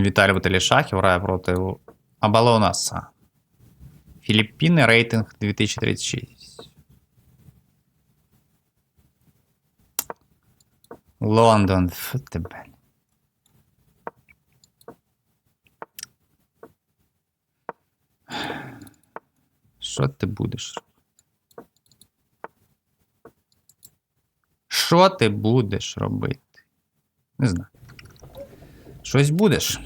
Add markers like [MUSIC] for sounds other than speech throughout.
Віталій Віталішахів грає проти Абалонаса. Філіппіни рейтинг 2036. Лондон. Тебе. Що ти будеш? Що ти будеш робити? Не знаю. Щось будеш.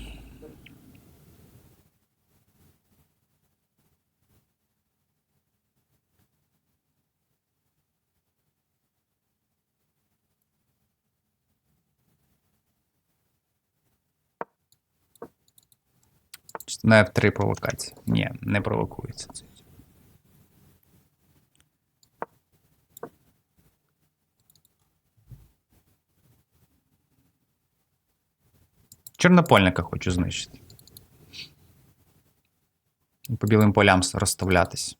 На F3 провокація. Ні, не провокується це. Чорнопольника хочу знищити. По білим полям розставлятись.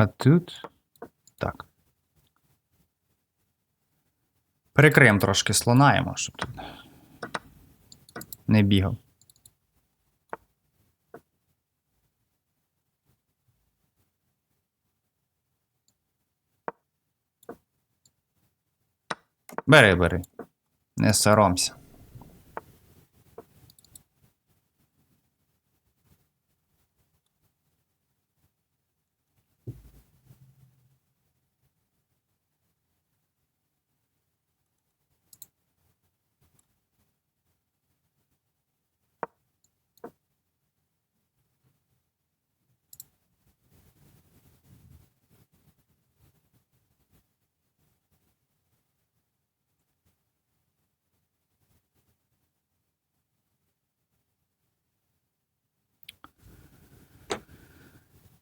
А тут. Так. Перекриємо трошки слонаємо, щоб тут не бігав. Бери, бери. Не соромся.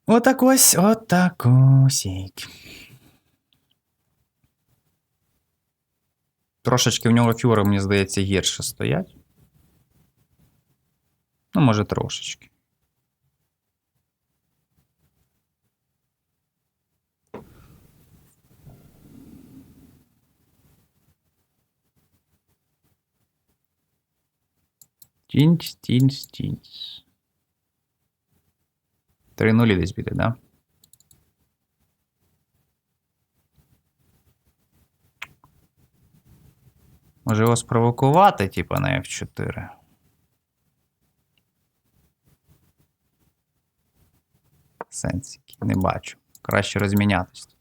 Отак ось, отак осік. Трошечки в нього фюри, мені здається, гірше стоять. Ну, може, трошечки. Тінь, тінь, тінь. Три нулі десь піде, да? Може його спровокувати, типа, на F4. Сенс не бачу. Краще розмінятись.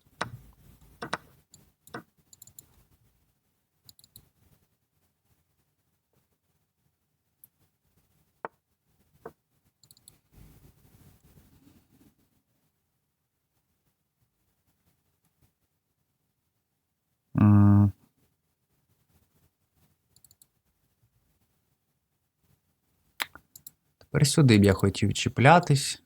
Тепер сюди б я хотів чіплятись.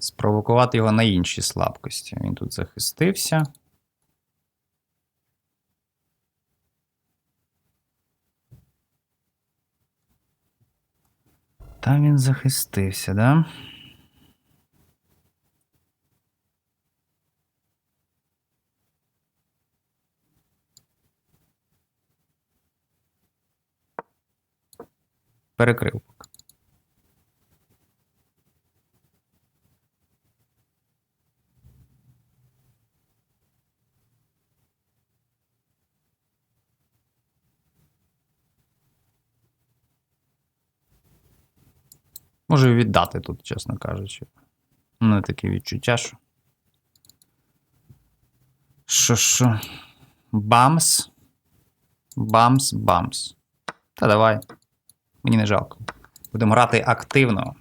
Спровокувати його на інші слабкості. Він тут захистився. Там він захистився, да? перекрив Можу віддати тут, чесно кажучи. У мене таке відчуття, що. Що, що? Бамс? Бамс, бамс. Та давай. Мені не жалко. Будемо грати активно.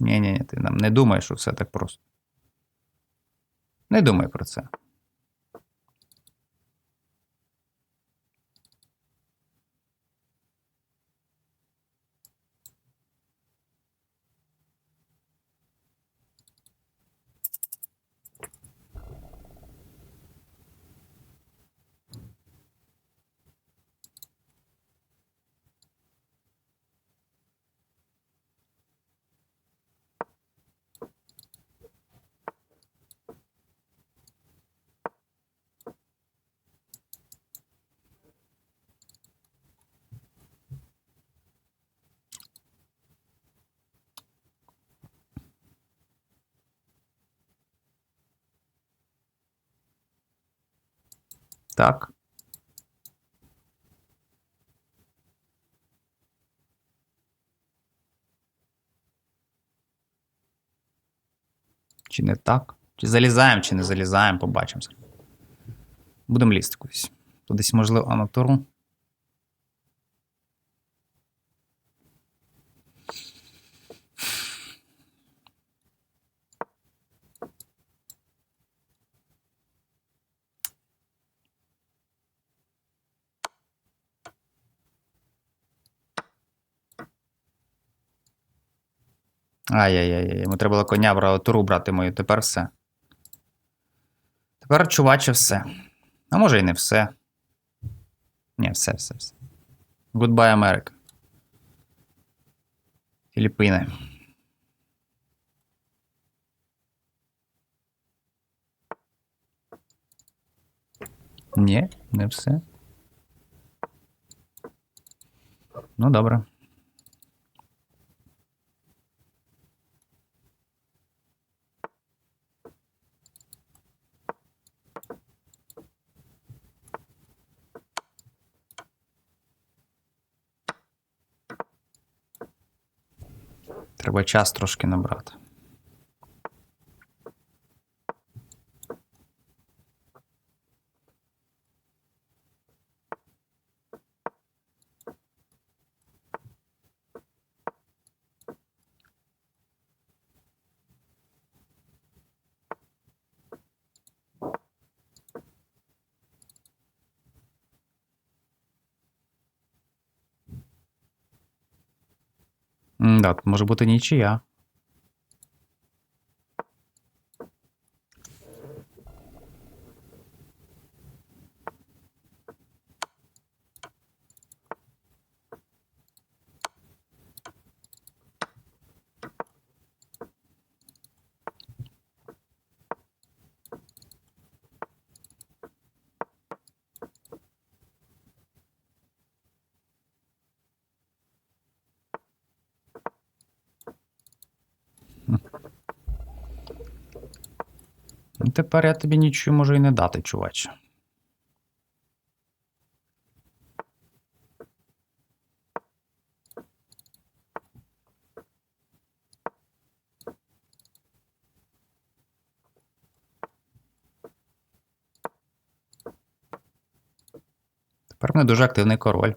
Ні, ні, ні, ти нам не думай, що все так просто. Не думай про це. Так. Чи не так? Чи залізаємо, чи не залізаємо, побачимося. Будемо лізти кудись. Кудись, можливо, а Ай-яй-яй, йому треба було коня брати, туру брати мою, тепер все. Тепер чуваче все. А може і не все. Ні, все, все, все. Goodbye, Америка. Філіппіни. Ні, не все. Ну, добре. Треба час трошки набрати. Тут може бути нічия. Тепер я тобі нічого можу і не дати, чуваче. Тепер мене дуже активний король.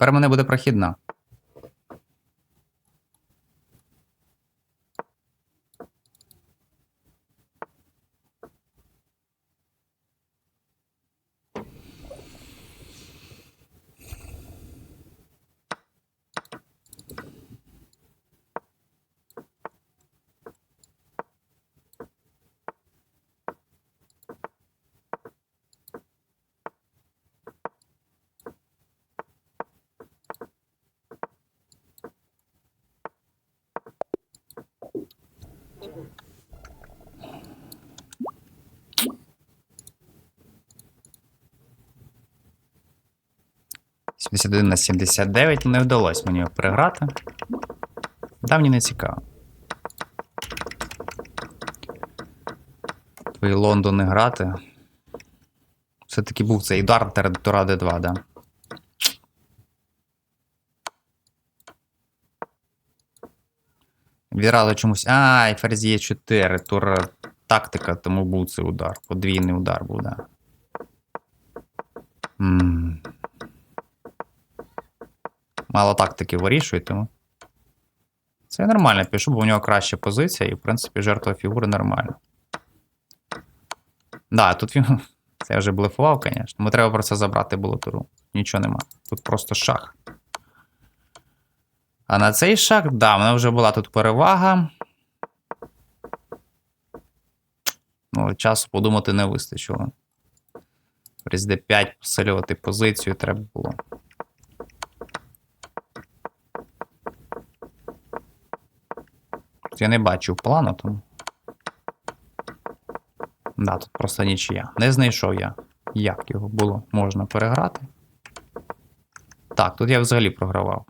Тепер мене буде прохідна. 71 на 79 не вдалося мені переграти. Да, мені не цікаво. Твої Лондони грати. Все-таки був цей удар Тура Д2, да. Відразу чомусь. Ай, ферзь 4 тур тактика, тому був цей удар. Подвійний удар був, да. м Мало тактики вирішує, тому. Це нормально пішов, бо у нього краща позиція, і, в принципі, жертва фігури нормальна. Да, тут він. [LAUGHS] Це я вже блефував, звісно. Ми треба просто забрати було туру. Нічого нема. Тут просто шах. А на цей шах, да, в мене вже була тут перевага. Ну, часу подумати не вистачило. Ферзь d5 посилювати позицію треба було. Я не бачив плану, тому. Да, тут просто нічия. Не знайшов я, як його було можна переграти. Так, тут я взагалі програвав.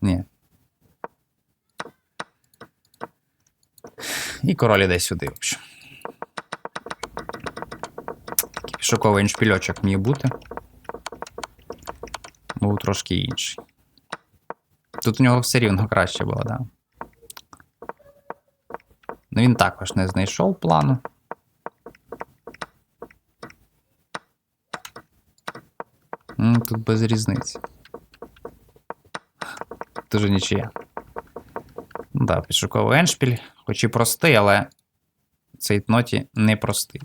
Ні. І король іде сюди, взагалі. Такий пішоковий іншпільочок міг бути. Був трошки інший. Тут у нього все рівно краще було, так? Да? Ну він також не знайшов плану. Тут без різниці. Дуже нічия. Ну Да, підшуковий еншпіль, хоч і простий, але цей ноті не простий.